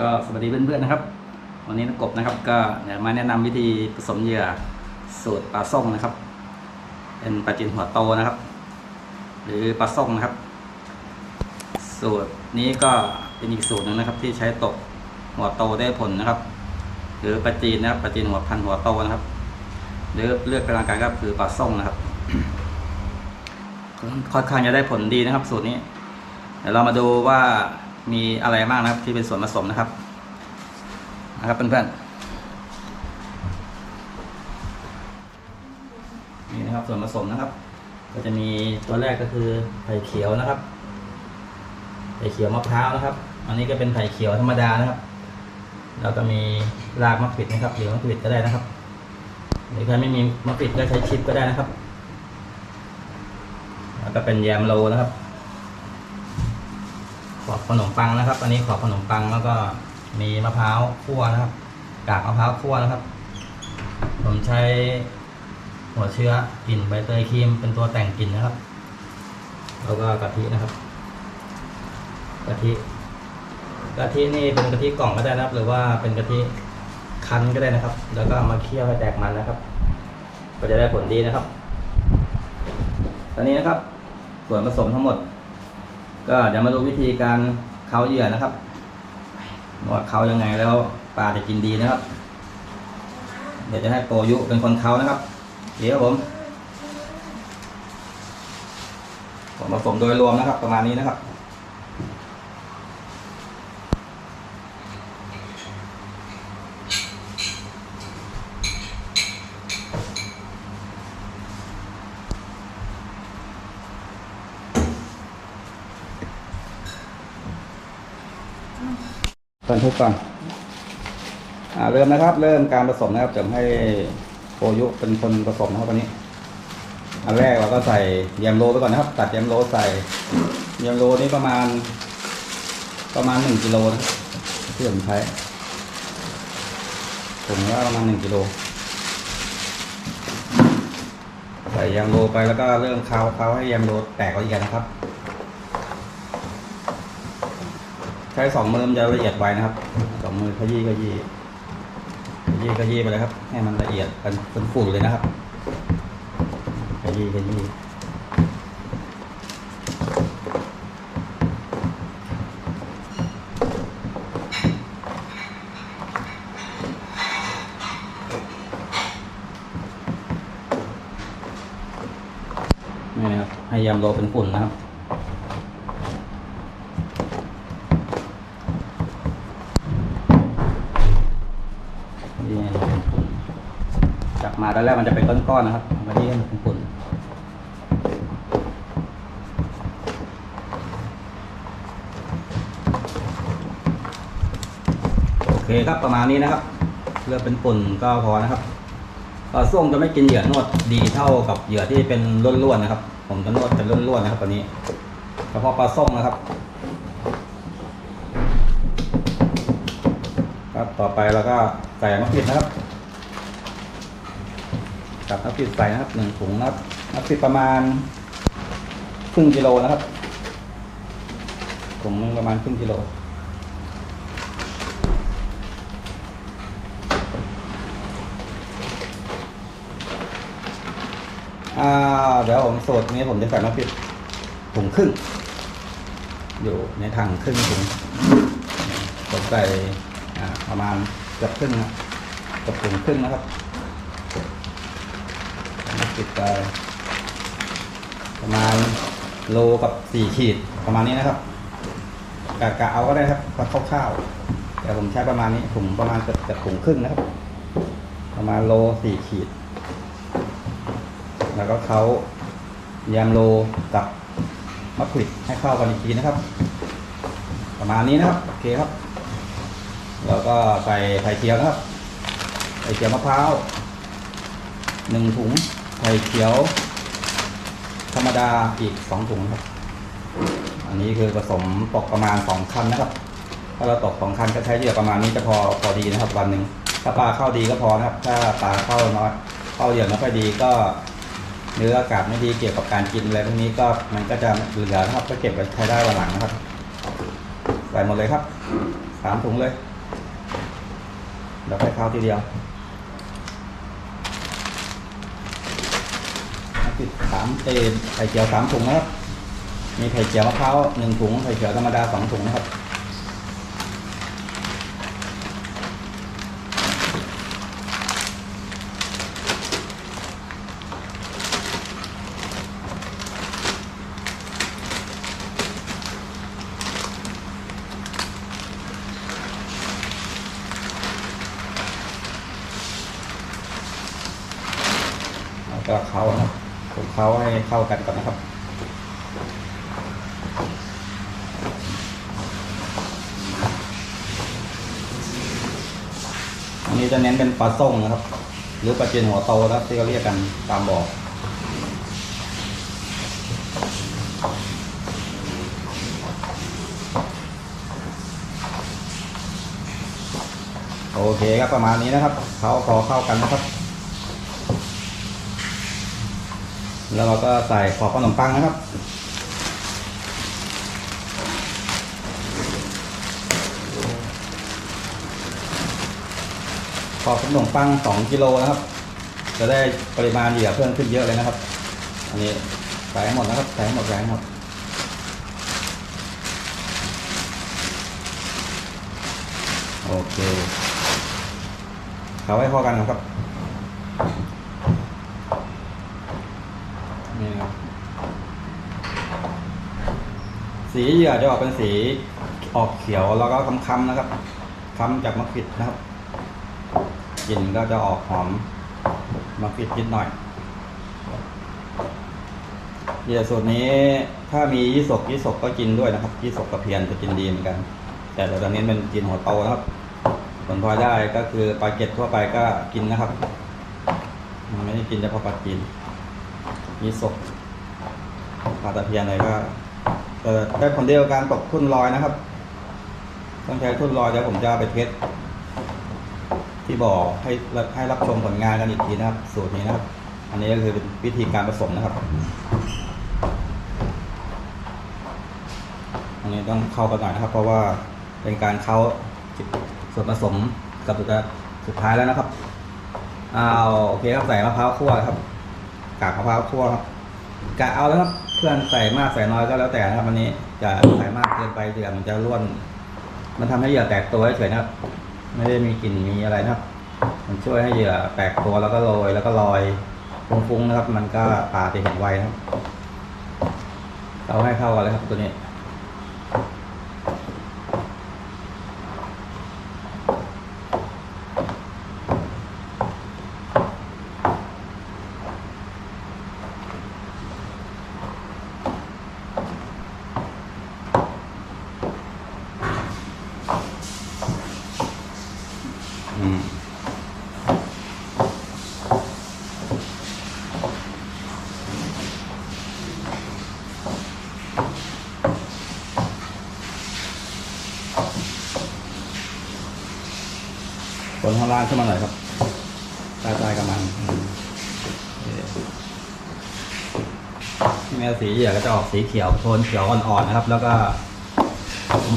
ก็สวัสดีเพื่อนๆนะครับ วันนี้นกบนะครับ ก็เดี๋ยวมาแนะนำวิธีผสมเหยื่อสูตรปลาส้มนะครับ เป็นปลาจินหัวโตนะครับ หรือปลาส้มนะครับ สูตรนี้ก็เป็นอีกสูตรหนึ่งนะครับ ที่ใช้ตกหัวโตได้ผลนะครับ หรือปลาจีนนะครับปลาจีนหัวพันหัวโตนะครับ หรือเลือกกำลังการก็คือปลาส้มนะครับค่อนข้างจะได้ผลดีนะครับ สูตรนี้เดี๋ยวเรามาดูว่า มีอะไรบ้างนะครับ ที่เป็นส่วนผสมนะครับ นะครับเพื่อนๆนี่นะครับส่วนผสมนะครับ ก็จะมีตัวแรกก็คือไผ่เขียวนะครับไผ่เขียวมะพร้าวนะครับ อันนี้ก็เป็นไผ่เขียวธรรมดานะครับ แล้วก็มีรากมะกริดนะครับหรือมะกริดก็ได้นะครับหรือใครไม่มีมะกริดก็ใช้ชิปก็ได้นะครับแล้วก็เป็นแยมโลนะครับ อบขนมปังนะครับ อันนี้ขอบขนมปังแล้วก็มีมะพร้าวคั่วนะครับ กากมะพร้าวคั่วนะครับ ผมใช้หัวเชื้อกลิ่นใบเตยครีมเป็นตัวแต่งกลิ่นนะครับ แล้วก็กะทินะครับ กะทิ กะทินี่เป็นกะทิกล่องก็ได้นะครับ หรือว่าเป็นกะทิคั้นก็ได้นะครับ แล้วก็มาเคี่ยวให้แตกมันนะครับ ก็จะได้ผลดีนะครับ ตอนนี้นะครับ ส่วนผสมทั้งหมด ก็เดี๋ยวมาดูวิธีการเคาเหยื่อนะครับว่าเคายังไงแล้วปลาจะกินดีนะครับ เดี๋ยวจะให้โปยุเป็นคนเคานะครับเดี๋ยวผมผมผสมโดยรวมนะครับ ประมาณนี้นะครับันทึกก่อนอ่าเริ่มนะครับ เริ่มการผสมนะครับจะให้โปรยุเป็นคนผสมนะครับวันนี้ อันแรกเราก็ใส่ยมโลไปก่อนนะครับ ตัดยมโลใส่ยมโลนี่ประมาณ ประมาณหนึ่งกิโลนะที่ผมใช้ผมว่าประมาณหนึ่งกิโลใส่ยมโลไปแล้วก็เริ่มเคาเคาให้ยมโลแตกออกอีกนะครับ ใช้สองมือมันจะละเอียดไวนะครับสองมือขยี้ขยี้ขยี้ขยี้ไปเลยครับ ให้มันละเอียดเป็นเป็นฝุ่นเลยนะครับขยี้ขยี้นี่นะครับให้ยำโลเป็นฝุ่นนะครับ นี่เราเป็นฝุ่นจับมา ตอนแรกมันจะเป็นก้อนๆนะครับมาที่ให้มันเป็นฝุ่นโอเคครับประมาณนี้นะครับเลือกเป็นฝุ่นก็พอนะครับปลาส้มจะไม่กินเหยื่อนวดดีเท่ากับเหยื่อที่เป็นล้วนๆนะครับ ผมจะนวดเป็นล้วนๆนะครับตัวนี้เฉพาะปลาส้มนะครับ ครับต่อไปเราก็ใส่มะกริดนะครับ กับมะกริดใส่นะครับหนึ่งถุงนะครับมะกริดประมาณครึ่งกิโลนะครับถุงนึงประมาณครึ่งกิโลอ่าเดี๋ยวผมสูตรนี้ผมจะใส่มะกริดถุงครึ่ง อยู่ในถังครึ่งถุงผมใส่ประมาณเกือบครึ่งนะเกือบถึงครึ่งนะครับ ปิดไปประมาณโลกับสี่ขีดประมาณนี้นะครับกะกะเอาก็ได้ครับคร่าวๆแต่ผมใช้ประมาณนี้ถุงประมาณเกือบเกือบถุงครึ่งนะครับ ประมาณโลสี่ขีด แล้วก็เขายำโลกับมะกริดให้เข้ากันอีกทีนะครับ ประมาณนี้นะครับโอเคครับ แล้วก็ใส่ไข่เจียวนะครับไข่เจียวมะพร้าวหนึ่งถุง ไข่เขียว ธรรมดาอีกสองถุงครับ อันนี้คือผสมตกประมาณสองคันนะครับ ถ้าเราตกสองคันก็ใช้เหยื่อประมาณนี้จะพอพอดีนะครับ วันหนึ่งถ้าปลาเข้าดีก็พอนะครับ ถ้าปลาเข้าน้อยเข้าเหยื่อไม่ค่อยดีก็เนื้ออากาศไม่ดีเกี่ยวกับการกินอะไรพวกนี้ก็มันก็จะเหลือนะครับก็เก็บไว้ใช้ได้วันหลังนะครับใส่หมดเลยครับสามถุงเลยเดี๋ยวไปเข้าทีเดียว ติดสามเออไข่เจียวสามถุงนะครับ มีไข่เจียวมะพร้าวหนึ่งถุง ไข่เจียวธรรมดาสองถุงนะครับแล้วก็เขานะครับ เขาให้เข้ากันก่อนนะครับ อันนี้จะเน้นเป็นปลาส้มนะครับ หรือปลาเจียนหัวโตนะที่เขาเรียกกันตามบอกโอเคครับประมาณนี้นะครับ เขาพอเข้ากันนะครับ แล้วเราก็ใส่ขอบขนมปังนะครับ ขอบขนมปังสองกิโลนะครับ จะได้ปริมาณเหยื่อเพิ่มขึ้นเยอะเลยนะครับ อันนี้ใส่หมดนะครับ ใส่หมดใส่หมดโอเค เขาให้พอกันนะครับ นี่ครับ สีเหยื่อจะออกเป็นสีออกเขียวแล้วก็ค้ำๆนะครับค้ำจากมะขิดนะครับกลิ่นก็จะออกหอมมะขิดนิดหน่อยเหยื่อสูตรนี้ถ้ามียี่สกยี่สกก็กินด้วยนะครับยี่สกกระเพียนจะกินดีเหมือนกัน แต่เราตอนนี้เป็นกินหัวโตนะครับผลพลอยได้ก็คือปลาเก็ตทั่วไปก็กินนะครับไม่ได้กินเฉพาะปลาจีนมีศพปลาตะเพียนอะไรก็ จะได้ผลเดียวกับการตกทุ่นลอยนะครับ ต้องใช้ทุ่นลอยเดี๋ยวผมจะไปเทสที่บอกให้ให้รับชมผลงานกันอีกทีนะครับ สูตรนี้นะครับ อันนี้ก็คือเป็นวิธีการผสมนะครับ อันนี้ต้องเข้ากันหน่อยนะครับ เพราะว่าเป็นการเข้าส่วนผสมกับสุดสุดท้ายแล้วนะครับเอาโอเคครับใส่มะพร้าวคั่วครับกากมะพร้าวคั่วครับกะเอาแล้วครับ พื่อนใส่มากใส่น้อยก็แล้วแต่นะครับอันนี้จะใส่มากเกินไปเดี๋ยวมันจะร่วน มันทำให้เหยื่อแตกตัวเฉยๆนะครับ ไม่ได้มีกลิ่นมีอะไรนะครับ มันช่วยให้เหยื่อแตกตัวแล้วก็โรยแล้วก็ลอยฟุ้งๆนะครับ มันก็ปลาจะเห็นไวนะครับ เราให้เข้ากันเลยครับตัวนี้ คนข้างล่างขึ้นมาหน่อยครับใต้ใต้กำลังอืมโอเคที่แม่สีเหยื่อก็จะออกสีเขียวโทนเขียวอ่อนๆนะครับ แล้วก็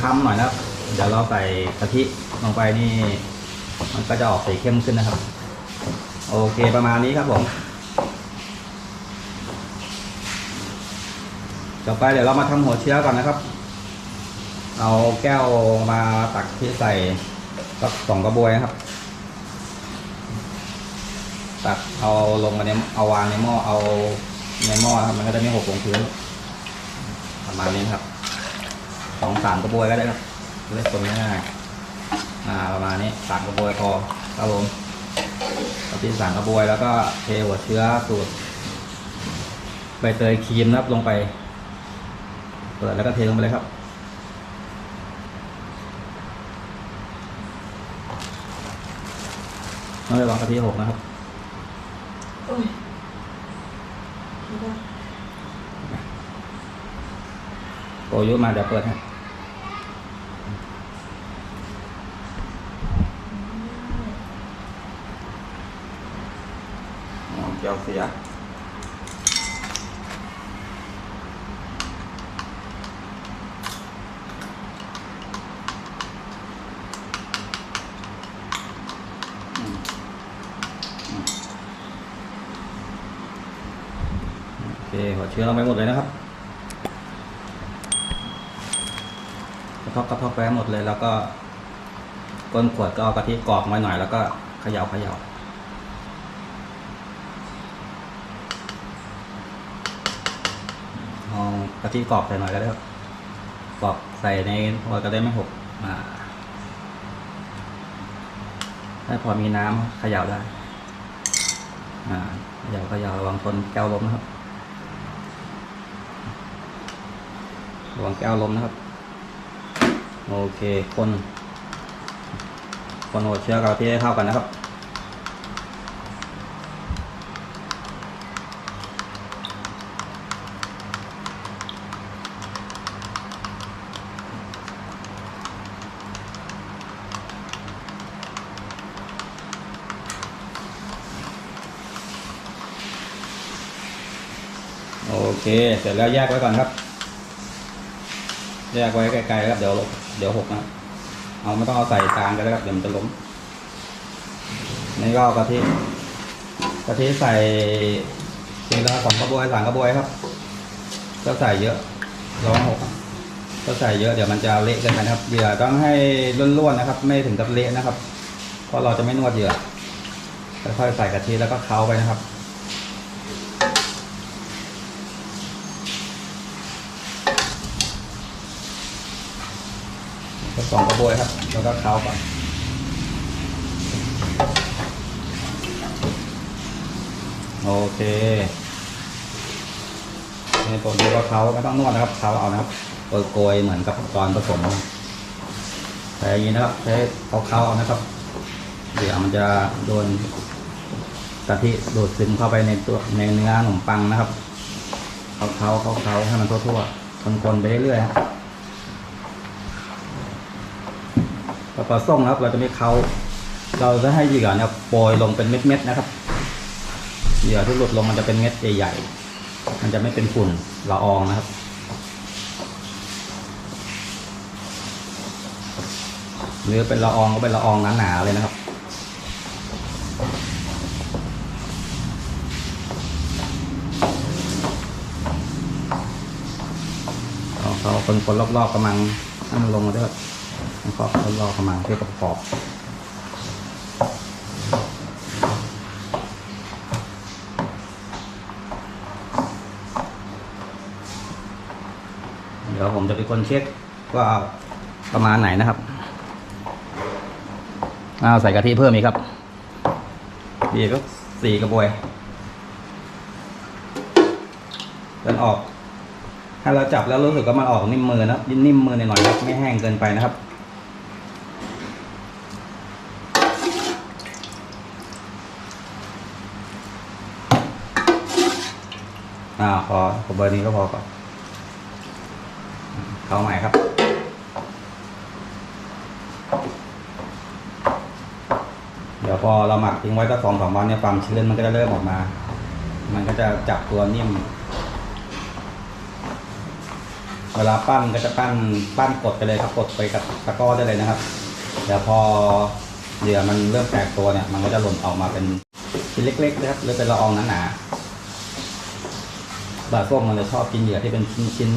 ค้ำๆหน่อยนะครับ เดี๋ยวเราใส่กะทิลงไปนี่ มันก็จะออกสีเข้มขึ้นนะครับ โอเคประมาณนี้ครับผมต่อไปเดี๋ยวเรามาทำหัวเชื้อก่อนนะครับ เอาแก้วมาตักที่ใส่สักสองกระบวยนะครับ ตักเอาลงมาในเอาวางในหม้อเอาในหม้อครับมันก็จะไม่หกลงพื้นประมาณนี้ครับสองสามกระบวยก็ได้ครับเล็กคนง่ายๆอ่าประมาณนี้สามกระบวยพอครับผมกะทิสามกระบวยแล้วก็เทหัวเชื้อสูตรใบเตยครีมนะครับลงไป เปิดแล้วก็เทลงไปเลยครับไม่ระวังกะทิหกนะครับ อ้ยมาเดี๋ยวเปิดให้เจ้าเสียโอเคหัวเชื้อลงไปหมดเลยนะครับ กระกระทบไปให้หมดเลย แล้วก็ก้นขวดก็เอากะทิกรอกมาหน่อยแล้วก็เขย่าเขย่าเอากะทิกรอกใส่หน่อยก็ได้กรอกใส่ในหัวก็ได้ไม่หกอ่าให้พอมีน้ำเขย่าได้อ่าเขย่าเขย่าระวังชนแก้วล้มนะครับระวังแก้วล้มนะครับ โอเค คน คนหัวเชื้อกับที่ให้เข้ากันนะครับ โอเค เสร็จแล้วแยกไว้ก่อนครับแยกไว้ไกลๆครับ เดี๋ยวลบ เดี๋ยวหกนะเอาไม่ต้องเอาใส่กลางกันแล้วครับเดี๋ยวมันจะล้มนี่ก็เอกะทิกะทิใส่ทีละสองกระบวยสามกระบวยครับก็ใส่เยอะร้องหกก็ใส่เยอะเดี๋ยวมันจะเละกันนะครับเหยื่อต้องให้ร่วนๆนะครับ ไม่ถึงกับเละนะครับ เพราะเราจะไม่นวดเหยื่อค่อยๆใส่กะทิแล้วก็เค้าไปนะครับ สองกระบวยครับ แล้วก็เคล้าก่อนโอเคในตัวนี้ก็เคล้าไม่ต้องนวดนะครับเคล้าเอานะครับโกยๆเหมือนกับตอนผสมแต่อย่างนี้นะครับใช้เขาเคล้าเอานะครับ เดี๋ยวมันจะโดนกะทิดูดซึมเข้าไปในตัวในเนื้อขนมปังนะครับเขาเคล้าเขาเคล้าให้มันทั่วๆคนๆไปเรื่อยๆครับ พอปลาส้มนะครับ เราจะไม่เขาเราจะให้เหยื่อเนี่ยโปรยลงเป็นเม็ดๆนะครับ เหยื่อที่หลุดลงมันจะเป็นเม็ดใหญ่ๆ มันจะไม่เป็นฝุ่นละอองนะครับหรือเป็นละอองก็เป็นละอองหนาๆเลยนะครับเอาเขาคนๆรอบๆกำลังให้มันลงมาด้วย แล้วก็รอบๆกำลังเพื่อประกอบเดี๋ยวผมจะเป็นคนเช็คว่าประมาณไหนนะครับเอาใส่กะทิเพิ่มอีกครับดีก็สี่กระบวยกันออก ถ้าเราจับแล้วรู้สึกว่ามันออกนิ่มมือนะนิ่มมือหน่อยๆครับไม่แห้งเกินไปนะครับ อ่าพอพอเบอร์นี้ก็พอก่อนเข้าใหม่ครับ เดี๋ยวพอเราหมักทิ้งไว้ก็สองสามวันเนี่ยความชื้นมันก็จะเริ่มออกมา มันก็จะจับตัวนิ่ม เวลาปั้นก็จะปั้นปั้นกดไปเลยครับกดไปกับตะกร้อได้เลยนะครับเดี๋ยวพอเหยื่อมันเริ่มแตกตัวเนี่ย มันก็จะหล่นออกมาเป็นชิ้นเล็กๆนะครับหรือเป็นละอองหนาๆ ปลาส้มมันจะชอบกินเหยื่อที่เป็นชิ้น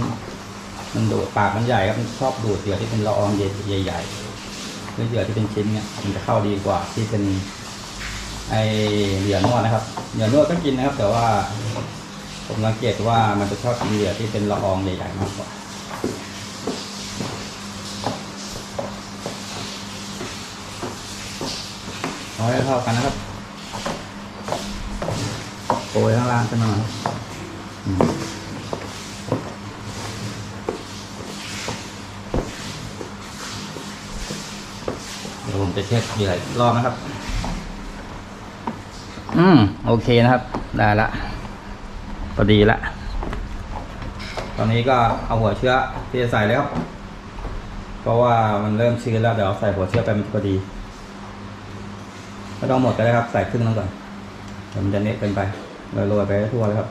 ๆมันดูดปากมันใหญ่ครับมันชอบดูดเหยื่อที่เป็นละอองใหญ่ๆหรือเหยื่อที่เป็นชิ้นเนี่ยมันจะเข้าดีกว่าที่เป็นไอเหยื่อนวดนะครับเหยื่อนวดก็กินนะครับ แต่ว่า ผมสังเกตว่ามันจะชอบกินเหยื่อที่เป็นละอองใหญ่ๆมากกว่าเอาให้เข้ากันนะครับโปรยข้างล่างกันหน่อยอืม เดี๋ยวผมจะเช็คเหยื่ออีกรอบนะครับ อืม โอเคนะครับ ได้ละพอดีละ ตอนนี้ก็เอาหัวเชื้อที่จะใส่เลยครับเพราะว่ามันเริ่มชื้นแล้วเดี๋ยวใส่หัวเชื้อไปมันพอดีไม่ต้องหมดก็ได้ครับ ใส่ครึ่งนึงก่อนเดี๋ยวมันจะเนะเกินไปโรยๆไปให้ทั่วเลยครับ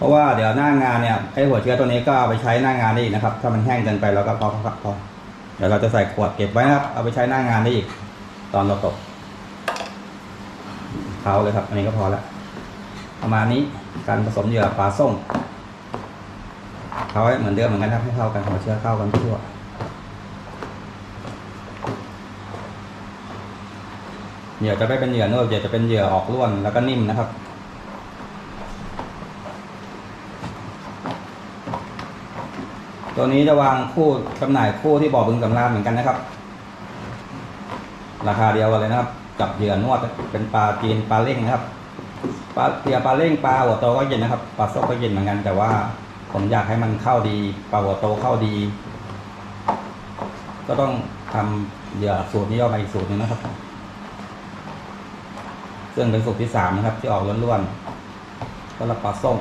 เพราะว่าเดี๋ยวหน้างานเนี่ยไอ้หัวเชื้อตัวนี้ก็เอาไปใช้หน้างานได้อีกนะครับ ถ้ามันแห้งเกินไปแล้วก็พอพอพอเดี๋ยวเราจะใส่ขวดเก็บไว้นะครับ เอาไปใช้หน้างานได้อีก ตอนเราตกเขาเลยครับ อันนี้ก็พอแล้วประมาณนี้การผสมเหยื่อปลาส้มเขาให้เหมือนเดิมเหมือนกันครับให้เข้ากันหัวเชื้อเข้ากันทั่วเหยื่อจะไม่เป็นเหยื่อนวดเหยื่อจะเป็นเหยื่อออกร่วนแล้วก็นิ่มนะครับ ตัวนี้จะวางคู่จำหน่ายคู่ที่บ่อบึงสำราญเหมือนกันนะครับ ราคาเดียวกันเลยนะครับ กับเหยื่อนวดเป็นปลาจีนปลาเล่งนะครับปลาเหยื่อปลาเล่งปลาหัวโตก็เย็นนะครับปลาส้มก็เย็นเหมือนกัน แต่ว่าผมอยากให้มันเข้าดีปลาหัวโตเข้าดี ก็ต้องทำเหยื่อสูตรนี้ออกมาอีกสูตรหนึงนะครับ ซึ่งเป็นสูตรที่สามนะครับ ที่ออกล้วนๆสำหรับปลาส้ม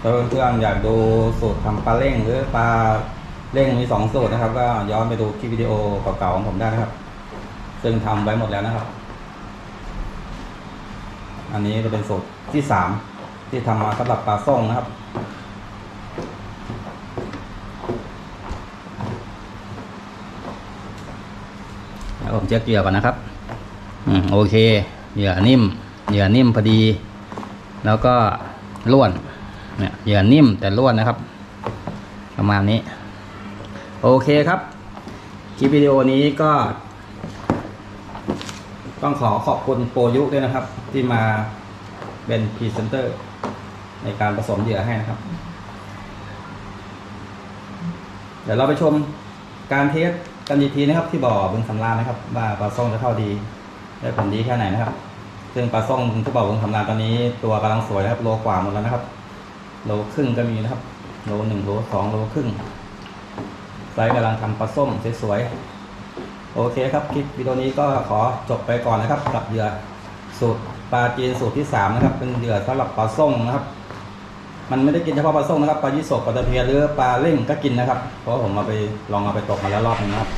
ถ้าเพื่อนๆอยากดูสูตรทำปลาเร่งหรือปลาเร่งมีสองสูตรนะครับ ก็ย้อนไปดูคลิปวิดีโอเก่าๆของผมได้นะครับ ซึ่งทำไว้หมดแล้วนะครับ อันนี้จะเป็นสูตรที่สามที่ทำมาสำหรับปลาส้มนะครับแล้วผมเช็คเหยื่อก่อนนะครับ อืมโอเค เหยื่อนิ่ม เหยื่อนิ่มพอดี แล้วก็ล้วน เนี่ยเหยื่อนิ่มแต่ล้วนนะครับ ประมาณนี้ โอเคครับ คลิปวิดีโอนี้ก็ ต้องขอขอบคุณโปรยุด้วยนะครับ ที่มาเป็นพรีเซนเตอร์ ในการผสมเหยื่อให้นะครับ เดี๋ยวเราไปชมการเทสกันอีกทีนะครับ ที่บ่อบึงสำราญนะครับ ว่าปลาส้มจะเข้าดีได้ผลดีแค่ไหนนะครับ ซึ่งปลาส้มที่บ่อบึงสำราญตอนนี้ตัวกำลังสวยนะครับโลกว่าหมดแล้วนะครับ โลครึ่งก็มีนะครับ โลหนึ่งโลสองโลครึ่งไซส์กำลังทำปลาส้มสวยๆ โอเคครับ คลิปวิดีโอนี้ก็ขอจบไปก่อนนะครับกับเหยื่อสูตรปลาจีนสูตรที่สามนะครับ เป็นเหยื่อสำหรับปลาส้มนะครับ มันไม่ได้กินเฉพาะปลาส้มนะครับ ปลายี่สกปลาตะเพียหรือปลาเล่งก็กินนะครับ เพราะผมเอาไปลองเอาไปตกมาแล้วรอบนึงนะครับ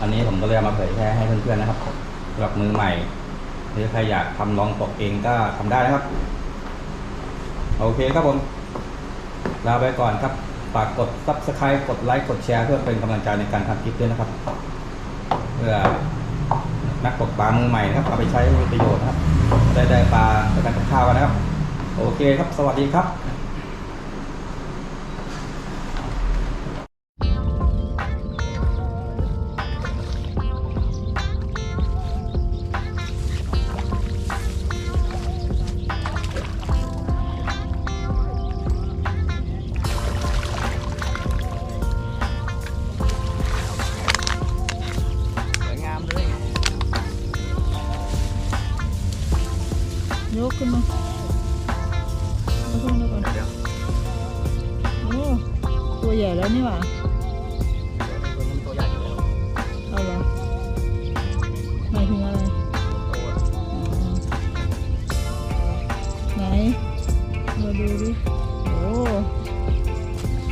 อันนี้ผมก็เลยเอามาเผยแพร่ให้เพื่อนๆนะครับสำหรับมือใหม่ หรือใครอยากทำลองตกเองก็ทำได้นะครับ โอเคครับผม ลาไปก่อนครับฝากกด subscribe กดไลค์กดแชร์เพื่อเป็นกำลังใจในการทำคลิปด้วยนะครับ เพื่อนักตกปลามือใหม่นะครับ เอาไปใช้ประโยชน์นะครับ ได้ได้ปลาในการกับข้าวกันนะครับ โอเคครับ สวัสดีครับ ยกขึ้นมาเอาขึ้นมาก่อนโอ้ตัวใหญ่แล้วนี่หว่าตัวนี้ตัวใหญ่อยู่แล้วเอาเหรอหมายถึงอะไรอ๋อไหนมาดูดิโอ้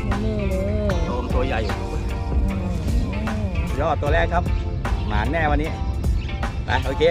มาเลยเลยโดมตัวใหญ่อยู่โอ้ยอดตัวแรกครับ หมานแน่วันนี้ ไปโอเค